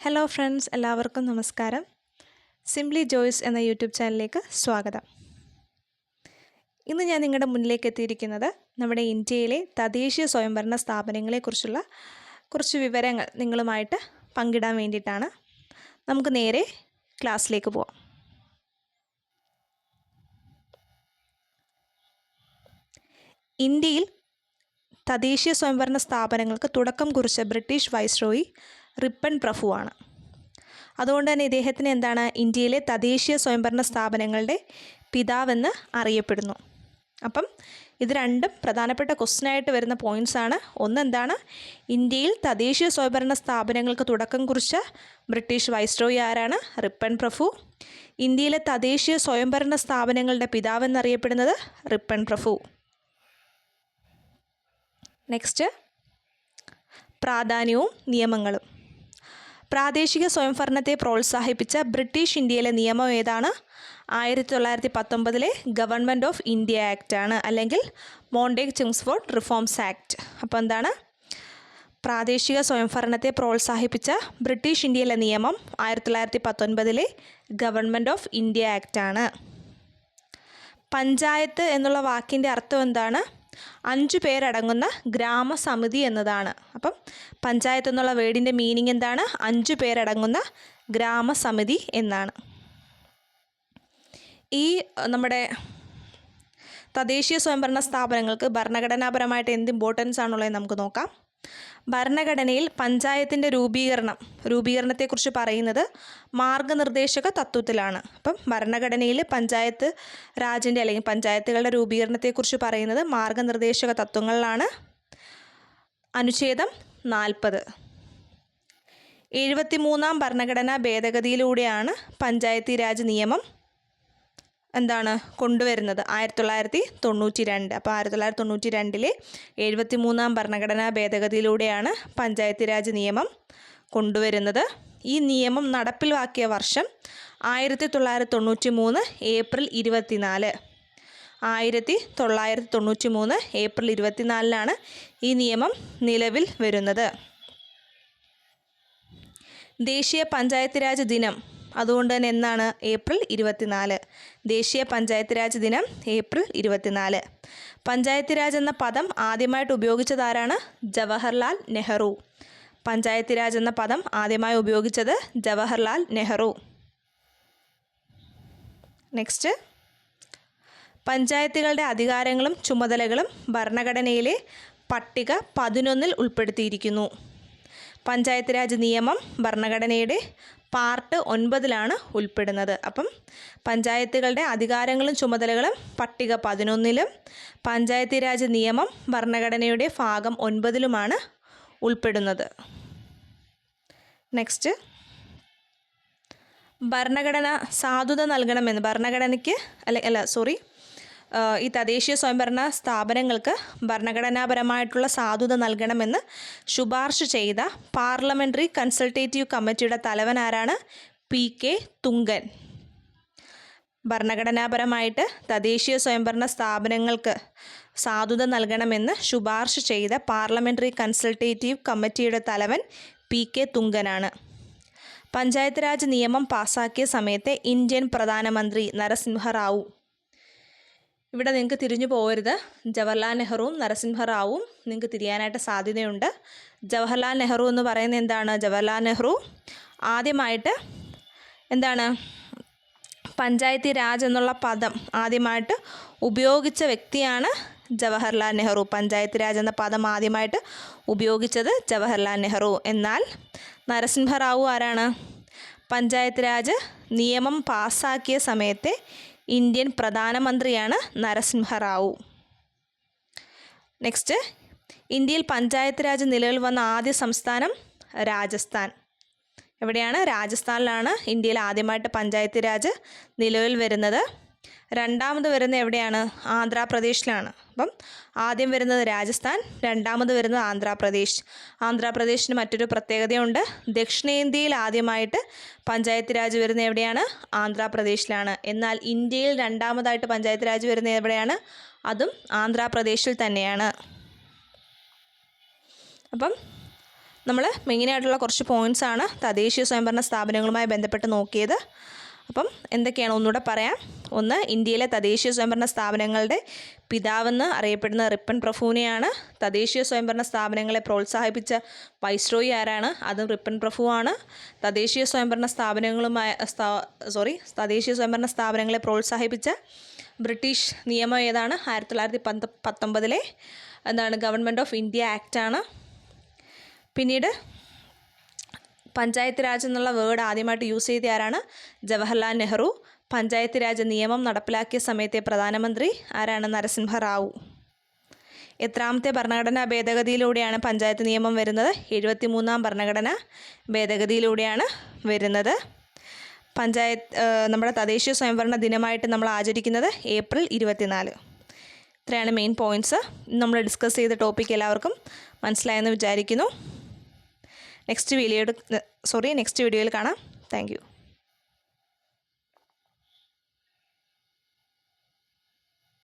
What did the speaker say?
Hello friends എല്ലാവർക്കും നമസ്കാരം. Simply Joyce എന്ന യൂട്യൂബ് ചാനലിലേക്ക് സ്വാഗതം. ഇന്ന് ഞാൻ നിങ്ങളുടെ മുന്നിലേക്ക് എത്തിയിരിക്കുന്നത് നമ്മുടെ ഇന്ത്യയിലെ തദ്ദേശീയ സ്വയംഭരണ സ്ഥാപനങ്ങളെക്കുറിച്ചുള്ള കുറച്ച് വിവരങ്ങൾ നിങ്ങളുമായിട്ട് പങ്കിടാൻ വേണ്ടിയിട്ടാണ്. നമുക്ക് നേരെ ക്ലാസ്സിലേക്ക് പോവാം. ഇന്ത്യയിൽ തദ്ദേശീയ സ്വയംഭരണ സ്ഥാപനങ്ങൾക്ക് തുടക്കം കുറിച്ച ബ്രിട്ടീഷ് വൈസ്രോയി റിപ്പൺ പ്രഭുവാണ്. അതുകൊണ്ട് തന്നെ ഇദ്ദേഹത്തിന് എന്താണ് ഇന്ത്യയിലെ തദ്ദേശീയ സ്വയംഭരണ സ്ഥാപനങ്ങളുടെ പിതാവെന്ന് അറിയപ്പെടുന്നു. അപ്പം ഇത് രണ്ടും പ്രധാനപ്പെട്ട ക്വസ്റ്റ്യനായിട്ട് വരുന്ന പോയിന്റ്സ് ആണ്. ഒന്ന് എന്താണ്? ഇന്ത്യയിൽ തദ്ദേശീയ സ്വയംഭരണ സ്ഥാപനങ്ങൾക്ക് തുടക്കം കുറിച്ച ബ്രിട്ടീഷ് വൈസ്രോയി ആരാണ്? റിപ്പൻ പ്രഫു ഇന്ത്യയിലെ തദ്ദേശീയ സ്വയംഭരണ സ്ഥാപനങ്ങളുടെ പിതാവെന്നറിയപ്പെടുന്നത് റിപ്പൻ പ്രഭു. നെക്സ്റ്റ് പ്രാധാന്യവും നിയമങ്ങളും. പ്രാദേശിക സ്വയംഭരണത്തെ പ്രോത്സാഹിപ്പിച്ച ബ്രിട്ടീഷ് ഇന്ത്യയിലെ നിയമം ഏതാണ്? ആയിരത്തി തൊള്ളായിരത്തി പത്തൊമ്പതിലെ ഗവൺമെന്റ് ഓഫ് ഇന്ത്യ ആക്റ്റ് ആണ് അല്ലെങ്കിൽ മോണ്ടേക് ചിംസ്ഫോർഡ് റിഫോംസ് ആക്ട്. അപ്പോൾ എന്താണ്? പ്രാദേശിക സ്വയംഭരണത്തെ പ്രോത്സാഹിപ്പിച്ച ബ്രിട്ടീഷ് ഇന്ത്യയിലെ നിയമം ആയിരത്തി തൊള്ളായിരത്തി പത്തൊൻപതിലെ ഗവൺമെന്റ് ഓഫ് ഇന്ത്യ ആക്ട് ആണ്. പഞ്ചായത്ത് എന്നുള്ള വാക്കിന്റെ അർത്ഥം എന്താണ്? അഞ്ചു പേരടങ്ങുന്ന ഗ്രാമസമിതി എന്നതാണ്. അപ്പം പഞ്ചായത്ത് എന്നുള്ള വേർഡിന്റെ മീനിങ് എന്താണ്? അഞ്ചു പേരടങ്ങുന്ന ഗ്രാമസമിതി എന്നാണ്. ഈ നമ്മുടെ തദ്ദേശീയ സ്വയംഭരണ സ്ഥാപനങ്ങൾക്ക് ഭരണഘടനാപരമായിട്ട് എന്ത് ഇമ്പോർട്ടൻസ് ആണുള്ളത് നമുക്ക് നോക്കാം. ഭരണഘടനയിൽ പഞ്ചായത്തിന്റെ രൂപീകരണം രൂപീകരണത്തെക്കുറിച്ച് പറയുന്നത് മാർഗനിർദ്ദേശക തത്വത്തിലാണ്. അപ്പം ഭരണഘടനയിൽ പഞ്ചായത്ത് രാജിന്റെ അല്ലെങ്കിൽ പഞ്ചായത്തുകളുടെ രൂപീകരണത്തെക്കുറിച്ച് പറയുന്നത് മാർഗനിർദ്ദേശക തത്വങ്ങളിലാണ്. അനുച്ഛേദം നാൽപ്പത്. എഴുപത്തിമൂന്നാം ഭരണഘടനാ ഭേദഗതിയിലൂടെയാണ് പഞ്ചായത്തി രാജ് നിയമം എന്താണ് കൊണ്ടുവരുന്നത്? ആയിരത്തി തൊള്ളായിരത്തി തൊണ്ണൂറ്റി രണ്ട് അപ്പോൾ ആയിരത്തി തൊള്ളായിരത്തി തൊണ്ണൂറ്റി രണ്ടിലെ എഴുപത്തി മൂന്നാം ഭരണഘടനാ ഭേദഗതിയിലൂടെയാണ് പഞ്ചായത്ത് രാജ് നിയമം കൊണ്ടുവരുന്നത്. ഈ നിയമം നടപ്പിലാക്കിയ വർഷം ആയിരത്തി തൊള്ളായിരത്തി തൊണ്ണൂറ്റി മൂന്ന് ഏപ്രിൽ ഇരുപത്തിനാല്. ആയിരത്തി തൊള്ളായിരത്തി തൊണ്ണൂറ്റി മൂന്ന് ഏപ്രിൽ ഇരുപത്തിനാലിനാണ് ഈ നിയമം നിലവിൽ വരുന്നത്. ദേശീയ പഞ്ചായത്ത് രാജ് ദിനം അതുകൊണ്ട് തന്നെ എന്നാണ് ഏപ്രിൽ ഇരുപത്തിനാല്. ദേശീയ പഞ്ചായത്ത് രാജ് ദിനം ഏപ്രിൽ ഇരുപത്തിനാല്. പഞ്ചായത്ത് രാജ് എന്ന പദം ആദ്യമായിട്ട് ഉപയോഗിച്ചത് ആരാണ് ജവഹർലാൽ നെഹ്റു. പഞ്ചായത്ത് രാജ് എന്ന പദം ആദ്യമായി ഉപയോഗിച്ചത് ജവഹർലാൽ നെഹ്റു. നെക്സ്റ്റ്. പഞ്ചായത്തുകളുടെ അധികാരങ്ങളും ചുമതലകളും ഭരണഘടനയിലെ പട്ടിക പതിനൊന്നിൽ ഉൾപ്പെടുത്തിയിരിക്കുന്നു. പഞ്ചായത്ത് രാജ് നിയമം ഭരണഘടനയുടെ പാർട്ട് ഒൻപതിലാണ് ഉൾപ്പെടുന്നത്. അപ്പം പഞ്ചായത്തുകളുടെ അധികാരങ്ങളും ചുമതലകളും പട്ടിക പതിനൊന്നിലും പഞ്ചായത്തി രാജ് നിയമം ഭരണഘടനയുടെ ഭാഗം ഒൻപതിലുമാണ് ഉൾപ്പെടുന്നത്. നെക്സ്റ്റ് ഭരണഘടന സാധുത നൽകണമെന്ന് ഭരണഘടനയ്ക്ക് അല്ല അല്ല സോറി ഈ തദ്ദേശീയ സ്വയംഭരണ സ്ഥാപനങ്ങൾക്ക് ഭരണഘടനാപരമായിട്ടുള്ള സാധുത നൽകണമെന്ന് ശുപാർശ ചെയ്ത പാർലമെന്ററി കൺസൾട്ടേറ്റീവ് കമ്മിറ്റിയുടെ തലവൻ ആരാണ്? P K Thungon. ഭരണഘടനാപരമായിട്ട് തദ്ദേശീയ സ്വയംഭരണ സ്ഥാപനങ്ങൾക്ക് സാധുത നൽകണമെന്ന് ശുപാർശ ചെയ്ത പാർലമെന്ററി കൺസൾട്ടേറ്റീവ് കമ്മിറ്റിയുടെ തലവൻ പി കെ തുങ്കനാണ്. പഞ്ചായത്ത് രാജ് നിയമം പാസാക്കിയ സമയത്തെ ഇന്ത്യൻ പ്രധാനമന്ത്രി നരസിംഹറാവു ഇവിടെ നിങ്ങൾക്ക് തിരിഞ്ഞു പോകരുത് ജവഹർലാൽ നെഹ്റുവും നരസിംഹറാവും നിങ്ങൾക്ക് തിരിയാനായിട്ട് സാധ്യതയുണ്ട്. ജവഹർലാൽ നെഹ്റു എന്ന് പറയുന്നത് എന്താണ്? ജവഹർലാൽ നെഹ്റു ആദ്യമായിട്ട് എന്താണ്? പഞ്ചായത്തി രാജ് എന്നുള്ള പദം ആദ്യമായിട്ട് ഉപയോഗിച്ച വ്യക്തിയാണ് ജവഹർലാൽ നെഹ്റു. പഞ്ചായത്ത് രാജ് എന്ന പദം ആദ്യമായിട്ട് ഉപയോഗിച്ചത് ജവഹർലാൽ നെഹ്റു. എന്നാൽ നരസിംഹറാവു ആരാണ്? പഞ്ചായത്ത് രാജ് നിയമം പാസ്സാക്കിയ സമയത്തെ ഇന്ത്യൻ പ്രധാനമന്ത്രിയാണ് നരസിംഹ റാവു നെക്സ്റ്റ് ഇന്ത്യയിൽ പഞ്ചായത്ത് രാജ് നിലവിൽ വന്ന ആദ്യ സംസ്ഥാനം രാജസ്ഥാൻ. എവിടെയാണ്? രാജസ്ഥാനിലാണ് ഇന്ത്യയിൽ ആദ്യമായിട്ട് പഞ്ചായത്ത് രാജ് നിലവിൽ വരുന്നത്. രണ്ടാമത് വരുന്നത് എവിടെയാണ്? ആന്ധ്രാപ്രദേശിലാണ്. അപ്പം ആദ്യം വരുന്നത് രാജസ്ഥാൻ രണ്ടാമത് വരുന്നത് ആന്ധ്രാപ്രദേശ്. ആന്ധ്രാപ്രദേശിന് മറ്റൊരു പ്രത്യേകതയുണ്ട്. ദക്ഷിണേന്ത്യയിൽ ആദ്യമായിട്ട് പഞ്ചായത്ത് രാജ് വരുന്നത് എവിടെയാണ്? ആന്ധ്രാപ്രദേശിലാണ്. എന്നാൽ ഇന്ത്യയിൽ രണ്ടാമതായിട്ട് പഞ്ചായത്ത് രാജ് വരുന്നത് എവിടെയാണ്? അതും ആന്ധ്രാപ്രദേശിൽ തന്നെയാണ്. അപ്പം നമ്മൾ മെയിനായിട്ടുള്ള കുറച്ച് പോയിന്റ്സ് ആണ് തദ്ദേശീയ സ്വയംഭരണ സ്ഥാപനങ്ങളുമായി ബന്ധപ്പെട്ട് നോക്കിയത്. അപ്പം എന്തൊക്കെയാണ്? ഒന്നുകൂടെ പറയാം. ഒന്ന് ഇന്ത്യയിലെ തദ്ദേശീയ സ്വയംഭരണ സ്ഥാപനങ്ങളുടെ പിതാവെന്ന് അറിയപ്പെടുന്ന റിപ്പൻ പ്രഭുവിനെയാണ് തദ്ദേശീയ സ്വയംഭരണ സ്ഥാപനങ്ങളെ പ്രോത്സാഹിപ്പിച്ച വൈസ്രോയി ആരാണ്? അതും റിപ്പൻ പ്രഭുവാണ്. തദ്ദേശീയ സ്വയംഭരണ സ്ഥാപനങ്ങളുമായ സോറി തദ്ദേശീയ സ്വയംഭരണ സ്ഥാപനങ്ങളെ പ്രോത്സാഹിപ്പിച്ച ബ്രിട്ടീഷ് നിയമം ഏതാണ്? ആയിരത്തി തൊള്ളായിരത്തി പന്ത പത്തൊമ്പതിലെ എന്താണ്? ഗവൺമെന്റ് ഓഫ് ഇന്ത്യ ആക്റ്റാണ്. പിന്നീട് പഞ്ചായത്ത് രാജ് എന്നുള്ള വേർഡ് ആദ്യമായിട്ട് യൂസ് ചെയ്ത ആരാണ്? ജവഹർലാൽ നെഹ്റു. പഞ്ചായത്ത് രാജ് നിയമം നടപ്പിലാക്കിയ സമയത്തെ പ്രധാനമന്ത്രി ആരാണ്? നരസിംഹ റാവു. എത്രാമത്തെ ഭരണഘടനാ ഭേദഗതിയിലൂടെയാണ് പഞ്ചായത്ത് നിയമം വരുന്നത്? എഴുപത്തി മൂന്നാം ഭരണഘടന ഭേദഗതിയിലൂടെയാണ് വരുന്നത്. പഞ്ചായത്ത് നമ്മുടെ തദ്ദേശീയ സ്വയംഭരണ ദിനമായിട്ട് നമ്മൾ ആചരിക്കുന്നത് ഏപ്രിൽ ഇരുപത്തിനാല്. ഇത്രയാണ് മെയിൻ പോയിന്റ്സ് നമ്മൾ ഡിസ്കസ് ചെയ്ത ടോപ്പിക് എല്ലാവർക്കും മനസ്സിലായെന്ന് വിചാരിക്കുന്നു. നെക്സ്റ്റ് വീഡിയോ സോറി നെക്സ്റ്റ് വീഡിയോയിൽ കാണാം. താങ്ക്